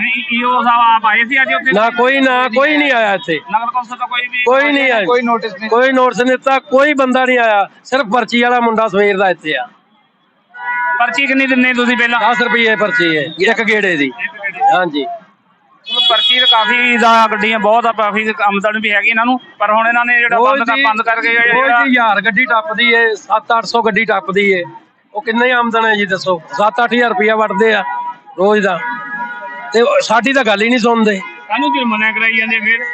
ਨਹੀਂ ਈਓ ਸਾਹਿਬ ਆਪ ਆਏ ਸੀ ਅੱਜ ਉੱਥੇ। ਨਾ ਕੋਈ ਨਾ ਕੋਈ ਨਹੀਂ ਆਇਆ ਇੱਥੇ। ਨਗਰ ਕੌਂਸਲ ਤੋਂ ਕੋਈ ਵੀ ਕੋਈ ਨਹੀਂ ਆਇਆ। ਕੋਈ ਨੋਟਿਸ ਨਹੀਂ। ਕੋਈ ਨੋਟਿਸ ਨਹੀਂ ਦਿੱਤਾ ਕੋਈ ਬੰਦਾ ਨਹੀਂ ਆਇਆ। ਸਿਰਫ ਪਰਚੀ ਵਾਲਾ ਮੁੰਡਾ ਸਵੇਰ ਦਾ ਇੱਥੇ ਆ। ਪਰਚੀ ਕਿੰਨੀ ਦਿੰਨੇ ਤੁਸੀਂ ਪਹਿਲਾਂ? 10 ਰੁਪਏ ਪਰਚੀ ਹੈ ਇੱਕ ਗੇੜੇ ਦੀ। ਹਾਂਜੀ। ਪਰਚੀ ਤਾਂ ਕਾਫੀ ਦਾ ਗੱਡੀਆਂ ਬਹੁਤ ਆ ਕਾਫੀ ਆਮਦਨ ਵੀ ਹੈਗੀ ਇਹਨਾਂ ਨੂੰ। ਪਰ ਹੁਣ ਇਹਨਾਂ ਨੇ ਜਿਹੜਾ ਬੰਦ ਕਰ ਬੰਦ ਕਰਕੇ ਜਿਹੜਾ ਦੀ ਹਜ਼ਾਰ ਗੱਡੀ ਟੱਪਦੀ ਏ 7-800 ਗੱਡੀ ਟੱਪਦੀ ਏ। ਉਹ ਕਿੰਨੀ ਆਮਦਨ ਹੈ ਜੀ ਦੱਸੋ? 7-8000 ਰੁਪਇਆ ਵੜਦੇ ਆ ਰੋਜ਼ ਦਾ। ਤੇ ਉਹ ਸਾਡੀ ਤਾਂ ਗੱਲ ਹੀ ਨਹੀਂ ਸੁਣਦੇ। ਕਾਹਨੂੰ ਜੁਰਮਾਨਾ ਕਰਾਈ ਜਾਂਦੇ ਫਿਰ?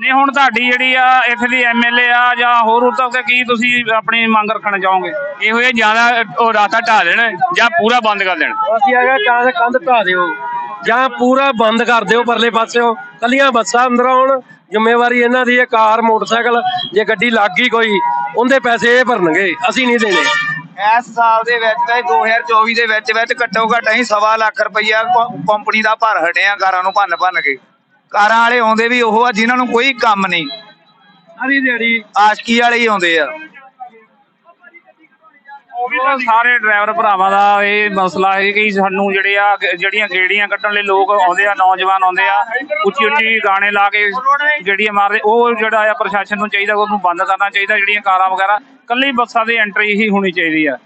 ਨਹੀਂ ਹੁਣ ਤੁਹਾਡੀ ਜਿਹੜੀ ਆ ਇੱਥੇ ਦੀ ਐਮਐਲਏ ਆ ਜਾਂ ਹੋਰ ਹੋਰ ਤੱਕ ਕੀ ਤੁਸੀਂ ਆਪਣੀ ਮੰਗ ਰੱਖਣਾ ਚਾਹੋਗੇ ਇਹੋ ਜਿਹਾ ਜ਼ਿਆਦਾ ਉਹ ਰਾਤਾ ਢਾ ਦੇਣ ਜਾਂ ਪੂਰਾ ਬੰਦ ਕਰ ਦੇਣ? ਅਸੀਂ ਆਗਾ ਕਾਂ ਕੰਧ ਢਾ ਦਿਓ। ਜਾਂ ਪੂਰਾ ਬੰਦ ਕਰ ਦਿਓ ਪਰਲੇ ਪਾਸਿਓ। ਕੱਲੀਆਂ ਬੱਸਾਂ ਅੰਦਰ ਆਉਣ ਜ਼ਿੰਮੇਵਾਰੀ ਇਹਨਾਂ ਦੀ ਹੈ ਕਾਰ ਮੋਟਰਸਾਈਕਲ ਜੇ ਗੱਡੀ ਲੱਗ ਗਈ ਕੋਈ ਉਹਦੇ ਪੈਸੇ ਇਹ ਭਰਨਗੇ ਅਸੀਂ ਨਹੀਂ ਦੇਣੇ। ਇਸ ਸਾਲ ਦੇ ਵਿੱਚ ਤਾਂ 2024 ਦੇ ਵਿੱਚ ਵਿੱਚ ਘੱਟੋ ਘੱਟ ਅਸੀਂ ਸਵਾ ਲੱਖ ਰੁਪਈਆ ਕੰਪਨੀ ਦਾ ਭਰ ਹਟੇ ਆ ਕਾਰਾਂ ਨੂੰ ਭੰਨ ਭੰਨ ਕੇ। ਕਾਰਾਂ ਵਾਲੇ ਆਉਂਦੇ ਵੀ ਉਹ ਆ ਜਿਨ੍ਹਾਂ ਨੂੰ ਕੋਈ ਕੰਮ ਨਹੀਂ। ਸਾਰੀ ਦਿਹਾੜੀ ਆਸ਼ਕੀ ਵਾਲੇ ਹੀ ਆਉਂਦੇ ਆ। ਉਹ ਸਾਰੇ ਡਰਾਈਵਰ ਭਰਾਵਾਂ ਦਾ ਇਹ ਮਸਲਾ ਹੈ ਕਿ ਸਾਨੂੰ ਜਿਹੜੇ ਆ ਜਿਹੜੀਆਂ ਗੇੜੀਆਂ ਕੱਢਣ ਲਈ ਲੋਕ ਆਉਂਦੇ ਆ, ਨੌਜਵਾਨ ਆਉਂਦੇ ਆ, ਉੱਚੀ ਉੱਚੀ ਗਾਣੇ ਲਾ ਕੇ ਗੇੜੀਆਂ ਮਾਰਦੇ, ਉਹ ਜਿਹੜਾ ਆ ਪ੍ਰਸ਼ਾਸਨ ਨੂੰ ਚਾਹੀਦਾ, ਉਹਨੂੰ ਬੰਦ ਕਰਨਾ ਚਾਹੀਦਾ, ਜਿਹੜੀਆਂ ਕਾਰਾਂ ਵਗੈਰਾ, ਕੱਲੀ ਬੱਸਾਂ ਦੀ ਐਂਟਰੀ ਹੀ ਹੋਣੀ ਚਾਹੀਦੀ ਆ।